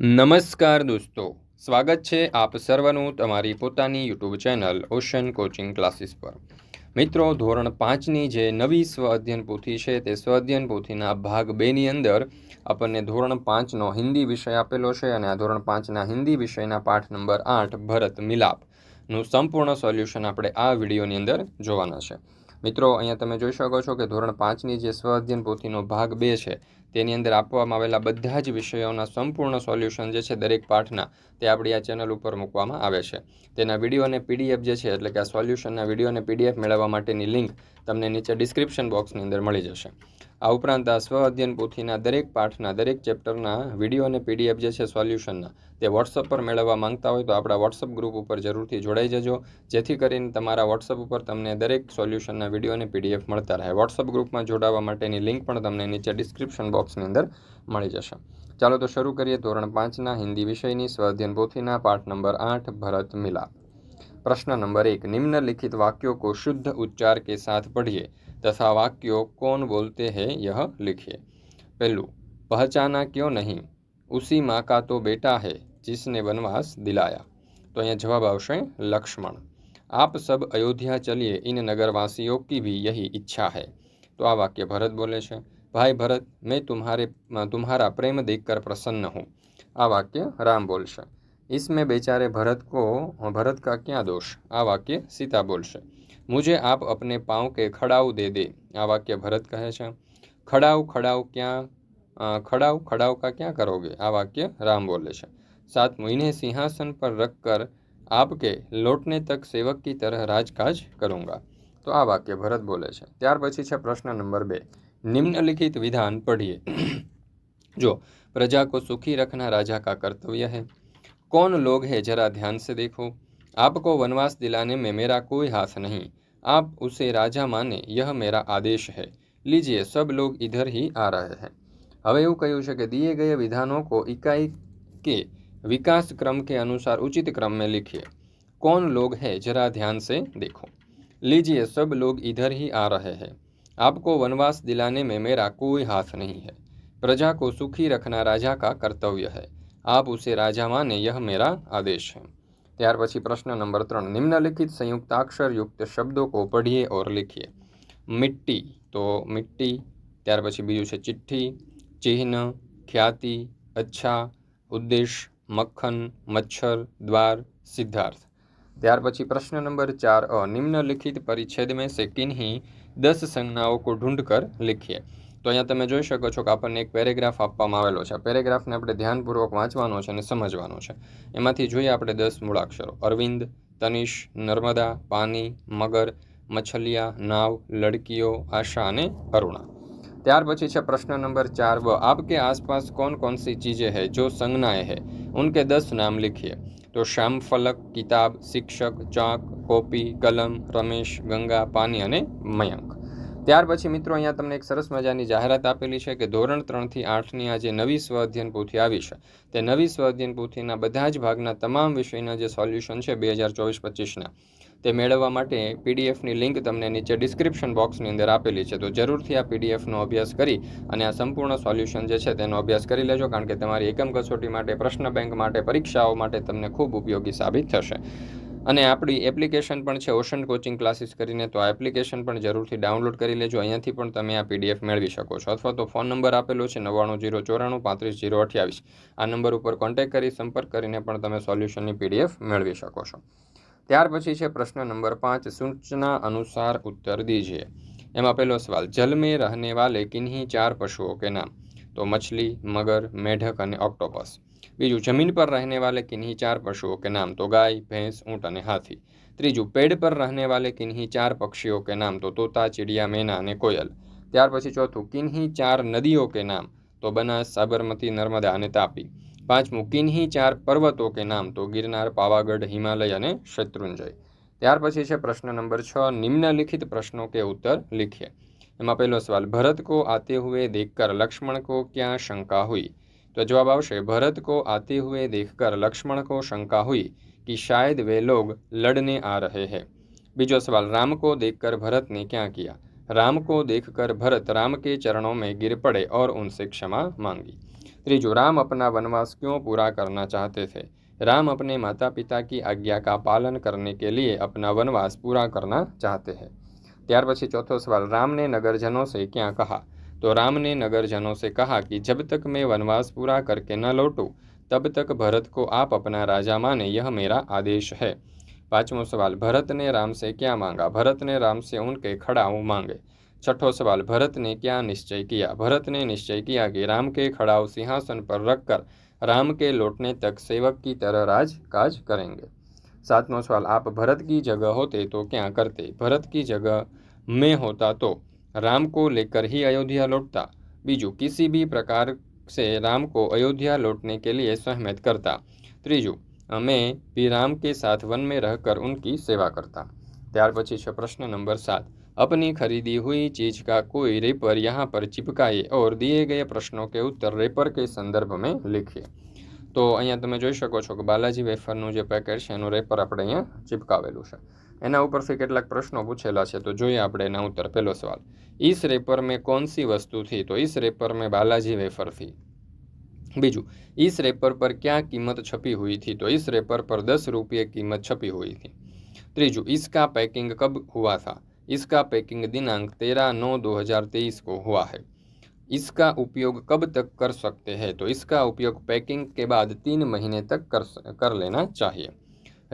નમસ્કાર દોસ્તો સ્વાગત છે આપ સર્વનું તમારી પોતાની YouTube channel Ocean coaching classes પર મિત્રો ધોરણ પાંચની જે નવી સ્વ અધ્યયન પોથી છે તે સ્વ અધ્યયન પોથીના ભાગ બેની અંદર આપણને ધોરણ પાંચનો હિન્દી વિષય આપેલો છે અને આ ધોરણ પાંચના હિન્દી વિષયના પાઠ નંબર આઠ ભરત મિલાપનું સંપૂર્ણ સોલ્યુશન આપણે આ વિડીયોની અંદર જોવાના છે મિત્રો અહીંયા તમે જોઈ શકો છો કે ધોરણ પાંચની જે સ્વ અધ્યયન પોથીનો ભાગ બે છે તેની અંદર આપવામાં આવેલા બધા જ વિષયોના સંપૂર્ણ સોલ્યુશન જે છે દરેક પાઠના તે આપણી આ ચેનલ ઉપર મૂકવામાં આવે છે તેના વિડીયો અને પીડીએફ જે છે એટલે કે આ સોલ્યુશનના વિડીયો અને પીડીએફ મેળવવા માટેની લિંક તમને નીચે ડિસ્ક્રિપ્શન બોક્સની અંદર મળી જશે આ ઉપરાંત આ સ્વ અધ્યયન પોથીના દરેક પાઠના દરેક ચેપ્ટરના વિડીયો અને પીડીએફ જે છે સોલ્યુશનના તે વોટ્સઅપ પર મેળવવા માંગતા હોય તો આપણા વોટ્સઅપ ગ્રુપ ઉપર જરૂરથી જોડાઈ જજો જેથી કરીને તમારા વોટ્સઅપ ઉપર તમને દરેક સોલ્યુશનના વિડીયો અને પીડીએફ મળતા રહે વોટ્સઅપ ગ્રુપમાં જોડાવા માટેની લિંક પણ તમને નીચે ડિસ્ક્રિપ્શન બોક્સ कोसिनंदर मड़ी जासा चलो तो शुरू करिए ધોરણ 5 ના હિન્દી વિષયની સ્વાધ્યાયન પોથી ના પાઠ નંબર 8 ભરત મિલા પ્રશ્ન નંબર 1 નિમ્ન લિખિત વાક્યો કો શુદ્ધ ઉચ્ચાર કે સાથ پڑھیએ દસા વાક્યો કોન બોલતે હે યહ લખિયે પહલો પહચાના ક્યો નહીં ઉસી માં કા તો બેટા હે જિસને বনવાસ દिलाया તો અયા જવાબ આવશે લક્ષ્મણ આપ સબ અયોધ્યા ચલીએ ઇન નગરવાસીઓ કી ભી યહી ઈચ્છા હે તો આ વાક્ય ભરત બોલે છે भाई भरत मैं तुम्हारे तुम्हारा प्रेम देखकर प्रसन्न हूँ आ वाक्य राम बोल स इसमें बेचारे भरत को भरत का क्या दोष आ वाक्य सीता स मुझे आप अपने पाँव के खड़ाऊ दे दे आ वाक्य भरत कहे छ खड़ाऊ खड़ाऊ क्या खड़ाऊ खड़ाऊ का क्या करोगे आ वाक्य राम बोले छ साथ महीने सिंहासन पर रख कर आपके लौटने तक सेवक की तरह राजकाज करूँगा तो आ वाक्य भरत बोले छ त्यार પછી છે પ્રશ્ન निम्नलिखित विधान पढ़िए जो प्रजा को सुखी रखना राजा का कर्तव्य है कौन लोग है जरा ध्यान से देखो आपको वनवास दिलाने में मेरा कोई हाथ नहीं आप उसे राजा माने यह मेरा आदेश है लीजिए सब लोग इधर ही आ रहे हैं हवे कहू કહ્યું दिए गए विधानों को इकाई के विकास क्रम के अनुसार उचित क्रम में लिखिए कौन लोग है जरा ध्यान से देखो लीजिए सब लोग इधर ही आ रहे हैं आपको वनवास दिलाने में मेरा कोई हाथ नहीं है प्रजा को सुखी रखना राजा का कर्तव्य है आप उसे राजा माने यह मेरा आदेश है त्यार पी प्रश्न नंबर तरह निम्नलिखित संयुक्ताक्षर युक्त शब्दों को पढ़िए और लिखिए मिट्टी तो मिट्टी त्यार पी बीजू है चिट्ठी चिन्ह ख्याति अच्छा उद्देश्य मक्खन मच्छर द्वार सिद्धार्थ त्यार पी प्रश्न नंबर चार अ निम्नलिखित परिच्छेद में से किन्हीं દસ સંજ્ઞાઓ કો ઢૂંઢકર લખીએ તો અહીંયા તમે જોઈ શકો છો કે આપણને એક પેરેગ્રાફ આપવામાં આવેલો છે પેરેગ્રાફને આપણે ધ્યાનપૂર્વક વાંચવાનો છે અને સમજવાનો છે એમાંથી જોઈએ આપણે દસ મૂળાક્ષરો અરવિંદ તનિષ નર્મદા પાની મગર મછલિયા નાવ લડકીઓ આશા અને અરુણા ત્યાર પછી છે પ્રશ્ન નંબર ચાર બ આપકે આસપાસ કોણ કોણ સી ચીજે હૈ જો સંજ્ઞાએ હૈ ઉનકે દસ નામ લિખીએ તો શ્યામફલક કિતાબ શિક્ષક ચાક કોપી કલમ રમેશ ગંગા પાની અને મયંક ત્યાર પછી મિત્રો અહીંયા તમને એક સરસ મજાની જાહેરાત આપેલી છે કે ધોરણ ત્રણથી આઠની આ જે નવી સ્વ અધ્યયન પોથી આવી છે તે નવી સ્વ અધ્યયન પોથીના બધા જ ભાગના તમામ વિષયના જે સોલ્યુશન છે બે હજાર ચોવીસ પચીસના તે મેળવવા માટે પીડીએફની લિંક તમને નીચે ડિસ્ક્રિપ્શન બોક્સની અંદર આપેલી છે તો જરૂરથી આ પીડીએફનો અભ્યાસ કરી અને આ સંપૂર્ણ સોલ્યુશન જે છે તેનો અભ્યાસ કરી લેજો કારણ કે તમારી એકમ કસોટી માટે પ્રશ્ન બેંક માટે પરીક્ષાઓ માટે તમને ખૂબ ઉપયોગી સાબિત થશે અને આપણી એપ્લિકેશન પણ છે ઓશન કોચિંગ ક્લાસીસ કરીને તો આ એપ્લિકેશન પણ જરૂરથી ડાઉનલોડ કરી લેજો અહીંયાથી પણ તમે આ પીડીએફ મેળવી શકો છો અથવા તો ફોન નંબર આપેલો છે નવ્વાણું જીરો ચોરાણું પાંત્રીસ જીરો અઠ્યાવીસ આ નંબર ઉપર કોન્ટેક્ટ કરી સંપર્ક કરીને પણ તમે સોલ્યુશનની પીડીએફ મેળવી શકો છો ત્યાર પછી છે પ્રશ્ન નંબર પાંચ સૂચના અનુસાર ઉત્તર દીજીએ એમાં પહેલો સવાલ જલમે મેં વાલે કિન્હી ચાર પશુઓ કે નામ તો મછલી મગર મેઢક અને ઓક્ટોપસ બીજું જમીન પર રહેને વાલે કિન્હી ચાર પશુઓ કે નામ તો ગાય ભેંસ ઊંટ અને હાથી ત્રીજું પેડ પર રહેને વાલે કિન્હી ચાર પક્ષીઓ કે નામ તો તોતા ચીડિયા મેના અને કોયલ ત્યાર પછી ચોથું કિન્હી ચાર નદીઓ કે નામ તો બનાસ સાબરમતી નર્મદા અને તાપી પાંચમું કિન્હી ચાર પર્વતો કે નામ તો ગિરનાર પાવાગઢ હિમાલય અને શત્રુંજય ત્યાર પછી છે પ્રશ્ન નંબર છ નિમ્નલિખિત પ્રશ્નો કે ઉત્તર લીખીએ એમાં પહેલો સવાલ ભરત કો આતે હુએ દેખકર લક્ષ્મણ કો ક્યાં શંકા હુઈ તો જવાબ આવશે ભરત કો આતે હુએ દેખકર લક્ષ્મણ કો શંકા હુઈ कि शायद वे लोग लड़ने आ रहे हैं બીજો સવાલ રામ કો દેખકર ભરતને ક્યાં કિયા राम को देखकर भरत राम के चरणों में गिर पड़े और उनसे क्षमा मांगी त्रिजु राम अपना वनवास क्यों पूरा करना चाहते थे राम अपने माता पिता की आज्ञा का पालन करने के लिए अपना वनवास पूरा करना चाहते हैं त्यार चौथो सवाल राम ने नगरजनों से क्या कहा तो राम ने नगरजनों से कहा कि जब तक मैं वनवास पूरा करके न लौटू तब तक भरत को आप अपना राजा माने यह मेरा आदेश है पांचवा सवाल भरत ने राम से क्या मांगा भरत ने राम से उनके खड़ाऊ मांगे छठो सवाल भरत ने क्या निश्चय किया भरत ने निश्चय किया कि राम के खड़ाऊ सिंहासन पर रखकर राम के लौटने तक सेवक की तरह राज काज करेंगे सातवां सवाल आप भरत की जगह होते तो क्या करते भरत की जगह में होता तो राम को लेकर ही अयोध्या लौटता बीजू किसी भी प्रकार से राम को अयोध्या लौटने के लिए सहमत करता त्रीजू मैं भी કે સાથ साथ वन में रहकर उनकी सेवा करता ત્યાર પછી છે પ્રશ્ન નંબર સાત અપની ખરીદી हुई ચીજ કા કોઈ રેપર यहाँ પર चिपकाए ઓર दिए ગયે પ્રશ્નો કે ઉત્તર રેપર કે સંદર્ભ મેં लिखिए તો અહીંયા તમે જોઈ શકો છો કે બાલાજી વેફરનું જે પેકેટ છે એનું રેપર આપણે અહીંયા ચિપકાવેલું છે એના ઉપરથી કેટલાક પ્રશ્નો પૂછેલા છે તો જોઈએ આપણે એના ઉત્તર પહેલો સવાલ ઈસ રેપર મેં કોનસી વસ્તુથી તો ઈસ રેપર મેં બાલાજી વેફરથી बीजू इस रेपर पर क्या कीमत छपी हुई थी तो इस रेपर पर दस रुपये कीमत छपी हुई थी त्रीजू इसका पैकिंग कब हुआ था इसका पैकिंग दिनांक तेरह नौ दो हज़ार तेईस को हुआ है इसका उपयोग कब तक कर सकते हैं तो इसका उपयोग पैकिंग के बाद तीन महीने तक कर कर लेना चाहिए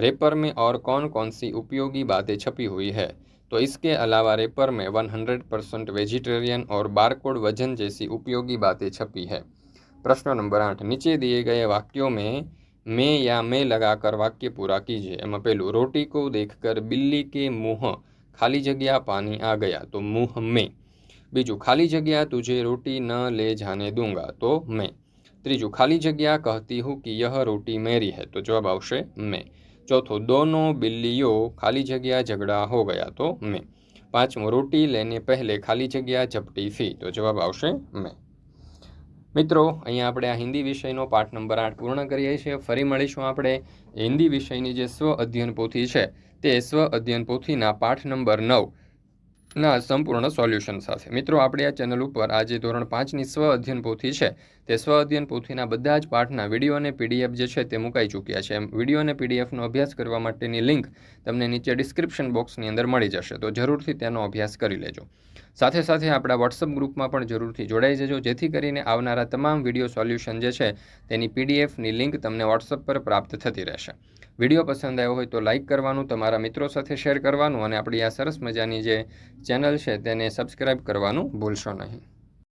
रेपर में और कौन कौन सी उपयोगी बातें छपी हुई है तो इसके अलावा रेपर में 100% वेजिटेरियन और बारकोड वजन जैसी उपयोगी बातें छपी है प्रश्न नंबर आठ नीचे दिए गए वाक्यों में मैं या मैं लगाकर वाक्य पूरा कीजिए एम पहलू रोटी को देखकर बिल्ली के मुँह खाली जगह पानी आ गया तो मुँह में बीजू खाली जगह तुझे रोटी न ले जाने दूंगा तो मैं त्रीजू खाली जगह कहती हूँ कि यह रोटी मेरी है तो जवाब આવશે मैं चौथों दोनों बिल्लियों खाली जगह झगड़ा हो गया तो मैं पांचवों रोटी लेने पहले खाली जगह झपटी थी तो जवाब આવશે मैं મિત્રો અહીંયા આપણે આ હિન્દી વિષયનો પાઠ નંબર આઠ પૂર્ણ કરીએ છીએ ફરી મળીશું આપણે હિન્દી વિષયની જે સ્વ અધ્યયન પોથી છે તે સ્વ અધ્યયન પોથીના પાઠ નંબર નવ ના સંપૂર્ણ સોલ્યુશન સાથે મિત્રો આપણે આ ચેનલ ઉપર આજે ધોરણ પાંચની સ્વ અધ્યયન પોથી છે તે સ્વ અધ્યયન પોથીના બધા જ પાઠના વિડીયો અને પીડીએફ જે છે તે મુકાઈ ચૂક્યા છે એમ વિડીયો અને પીડીએફનો અભ્યાસ કરવા માટેની લિંક તમને નીચે ડિસ્ક્રિપ્શન બોક્સની અંદર મળી જશે તો જરૂરથી તેનો અભ્યાસ કરી લેજો સાથે સાથે આપણા વોટ્સઅપ ગ્રુપમાં પણ જરૂરથી જોડાઈ જજો જેથી કરીને આવનારા તમામ વિડીયો સોલ્યુશન જે છે તેની પીડીએફની લિંક તમને વોટ્સઅપ પર પ્રાપ્ત થતી રહેશે વિડીયો પસંદ આવ્યો હોય તો લાઇક કરવાનું તમારા મિત્રો સાથે શેર કરવાનું અને આપણી આ સરસ મજાની જે ચેનલ છે તેને સબસ્ક્રાઇબ કરવાનું ભૂલશો નહીં